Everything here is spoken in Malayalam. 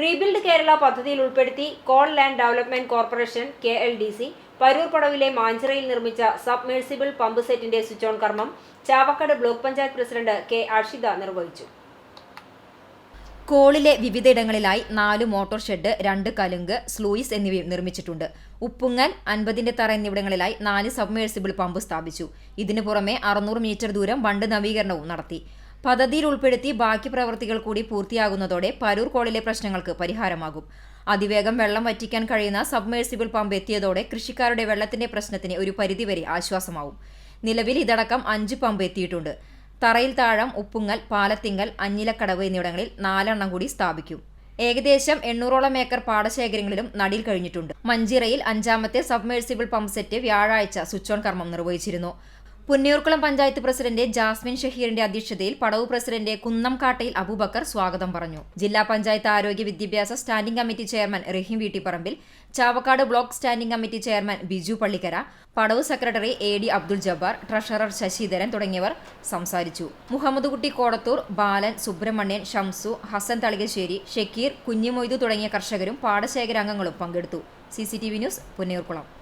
റീബിൽഡ് കേരള പദ്ധതിയിൽ ഉൾപ്പെടുത്തി Kole land development corporation K L D C Parur പടവിലെ മാഞ്ചിറയിൽ നിർമ്മിച്ച സബ്മേഴ്സിബിൾ പമ്പ് സെറ്റിന്റെ സ്വിച്ച് ഓൺ കർമ്മം Chavakkad block panchayat president K Arshitha നിർവഹിച്ചു. കോളിലെ വിവിധയിടങ്ങളിലായി നാല് മോട്ടോർ ഷെഡ് രണ്ട് കലുങ്ക് സ്ലൂയിസ് എന്നിവയും നിർമ്മിച്ചിട്ടുണ്ട്. ഉപ്പുങ്ങൽ അൻപതിന്റെ തറ എന്നിവിടങ്ങളിലായി നാല് സബ്മേഴ്സിബിൾ പമ്പ് സ്ഥാപിച്ചു. ഇതിനു പുറമെ അറുന്നൂറ് മീറ്റർ ദൂരം ബണ്ട് നവീകരണവും നടത്തി. പദ്ധതിയിൽ ഉൾപ്പെടുത്തി ബാക്കി പ്രവൃത്തികൾ കൂടി പൂർത്തിയാകുന്നതോടെ പരൂർ കോളിലെ പ്രശ്നങ്ങൾക്ക് പരിഹാരമാകും. അതിവേഗം വെള്ളം വറ്റിക്കാൻ കഴിയുന്ന സബ്മേഴ്സിബിൾ പമ്പ് എത്തിയതോടെ കൃഷിക്കാരുടെ വെള്ളത്തിന്റെ പ്രശ്നത്തിന് ഒരു പരിധിവരെ ആശ്വാസമാവും. നിലവിൽ ഇതടക്കം അഞ്ച് പമ്പ് എത്തിയിട്ടുണ്ട്. തറയിൽ താഴം ഉപ്പുങ്ങൽ പാലത്തിങ്കൽ അഞ്ഞിലക്കടവ് എന്നിവിടങ്ങളിൽ നാലെണ്ണം കൂടി സ്ഥാപിക്കും. ഏകദേശം എണ്ണൂറോളം ഏക്കർ പാടശേഖരങ്ങളിലും നടിയിൽ കഴിഞ്ഞിട്ടുണ്ട്. മഞ്ചിറയിൽ അഞ്ചാമത്തെ സബ്മേഴ്സിബിൾ പമ്പ് സെറ്റ് വ്യാഴാഴ്ച സ്വിച്ച് ഓൺ കർമ്മം നിർവഹിച്ചിരുന്നു. പുന്നയൂർക്കുളം പഞ്ചായത്ത് പ്രസിഡന്റ് ജാസ്മിൻ ഷഹീറിന്റെ അധ്യക്ഷതയിൽ പടവു പ്രസിഡന്റ് കുന്നംകാട്ടയിൽ അബൂബക്കർ സ്വാഗതം പറഞ്ഞു. ജില്ലാ പഞ്ചായത്ത് ആരോഗ്യ വിദ്യാഭ്യാസ standing committee chairman Rahim Veettipparambil Chavakkad block standing committee chairman Biju Pallikkara പടവു secretary A D Abdul Jabbar treasurer Sasidharan തുടങ്ങിയവർ സംസാരിച്ചു. മുഹമ്മദ് കുട്ടി കോടത്തൂർ ബാലൻ സുബ്രഹ്മണ്യൻ ഷംസു ഹസൻ തളികശ്ശേരി ഷക്കീർ കുഞ്ഞിമൊയ്തു തുടങ്ങിയ കർഷകരും പാടശേഖര അംഗങ്ങളും പങ്കെടുത്തു. C news Punnayurkulam.